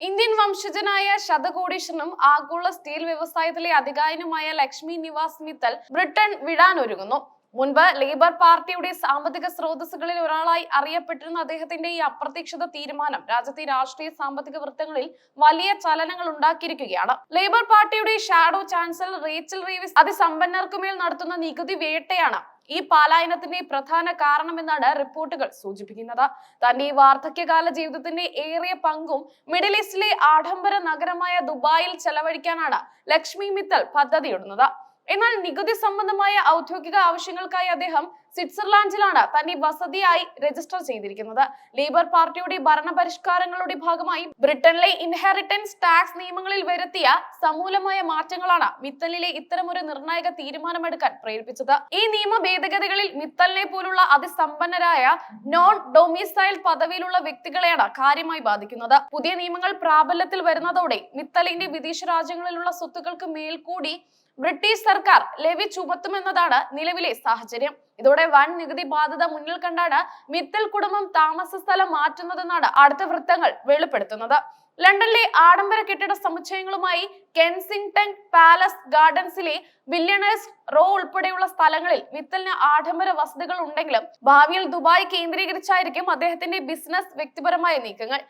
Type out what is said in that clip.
Indian വംശജനായ ശതകോടീശ്വരനും ആഗോള steel വ്യവസായത്തിലെ അധികായനുമായ ലക്ഷ്മി നിവാസ് മിത്തൽ ബ്രിട്ടൻ വിടാനൊരുങ്ങുന്നു മുൻപ് ലേബർ പാർട്ടിയുടെ സാമ്പത്തിക സ്രോതസ്സുകളിൽ ഒരാളായി അറിയപ്പെട്ടിരുന്ന അദ്ദേഹത്തിന്റെ ഈ അപ്രതീക്ഷിത തീരുമാനം രാജ്യത്തെ രാഷ്ട്രീയ സാമ്പത്തിക വൃത്തങ്ങളിൽ വലിയ ചലനങ്ങൾ ഉണ്ടാക്കിയിരിക്കുകയാണ്. ലേബർ പാർട്ടിയുടെ ഷാഡോ ചാൻസലർ റേച്ചൽ റീവിസ് അതിസമ്പന്നർക്കുമേൽ നടത്തുന്ന നികുതി വേട്ടയാണ് ഈ പലായനത്തിന്റെ പ്രധാന കാരണമെന്നാണ് റിപ്പോർട്ടുകൾ സൂചിപ്പിക്കുന്നത്. തന്റെ ഈ വാർദ്ധക്യകാല ജീവിതത്തിന്റെ ഏറിയ പങ്കും മിഡിൽ ഈസ്റ്റിലെ ആഡംബര നഗരമായ ദുബായിൽ ചെലവഴിക്കാനാണ് ലക്ഷ്മി മിത്തൽ പദ്ധതിയിടുന്നത്. എന്നാൽ നികുതി സംബന്ധമായ ഔദ്യോഗിക ആവശ്യങ്ങൾക്കായി അദ്ദേഹം സ്വിറ്റ്സർലാൻഡിലാണ് തന്നെ വസതിയായി രജിസ്റ്റർ ചെയ്തിരിക്കുന്നത്. ലേബർ പാർട്ടിയുടെ ഭരണപരിഷ്കാരങ്ങളുടെ ഭാഗമായി ബ്രിട്ടനിലെ ഇൻഹെറിറ്റൻസ് ടാക്സ് നിയമങ്ങളിൽ വരുത്തിയ സമൂലമായ മാറ്റങ്ങളാണ് മിത്തലിലെ ഇത്തരമൊരു നിർണായക തീരുമാനമെടുക്കാൻ പ്രേരിപ്പിച്ചത്. ഈ നിയമ ഭേദഗതികളിൽ മിത്തലിനെ പോലുള്ള അതിസമ്പന്നരായ നോൺ ഡൊമിസൈൽ പദവിയിലുള്ള വ്യക്തികളെയാണ് കാര്യമായി ബാധിക്കുന്നത്. പുതിയ നിയമങ്ങൾ പ്രാബല്യത്തിൽ വരുന്നതോടെ മിത്തലിന്റെ വിദേശ രാജ്യങ്ങളിലുള്ള സ്വത്തുക്കൾക്ക് മേൽക്കൂടി ബ്രിട്ടീഷ് സർക്കാർ ലെവി ചുമത്തുമെന്നതാണ് നിലവിലെ സാഹചര്യം. ഇതോടെ വൻ നികുതി ബാധ്യത മുന്നിൽ കണ്ടാണ് മിത്തൽ കുടുംബം താമസ സ്ഥലം മാറ്റുന്നതെന്നാണ് അടുത്ത വൃത്തങ്ങൾ വെളിപ്പെടുത്തുന്നത്. ലണ്ടനിലെ ആഡംബര കെട്ടിട സമുച്ചയങ്ങളുമായി കെൻസിംഗ്ടൺ പാലസ് ഗാർഡൻസിലെ ബില്യണേഴ്സ് റോ ഉൾപ്പെടെയുള്ള സ്ഥലങ്ങളിൽ മിത്തലിന് ആഡംബര വസതികൾ ഉണ്ടെങ്കിലും ഭാവിയിൽ ദുബായ് കേന്ദ്രീകരിച്ചായിരിക്കും അദ്ദേഹത്തിന്റെ ബിസിനസ് വ്യക്തിപരമായ നീക്കങ്ങൾ.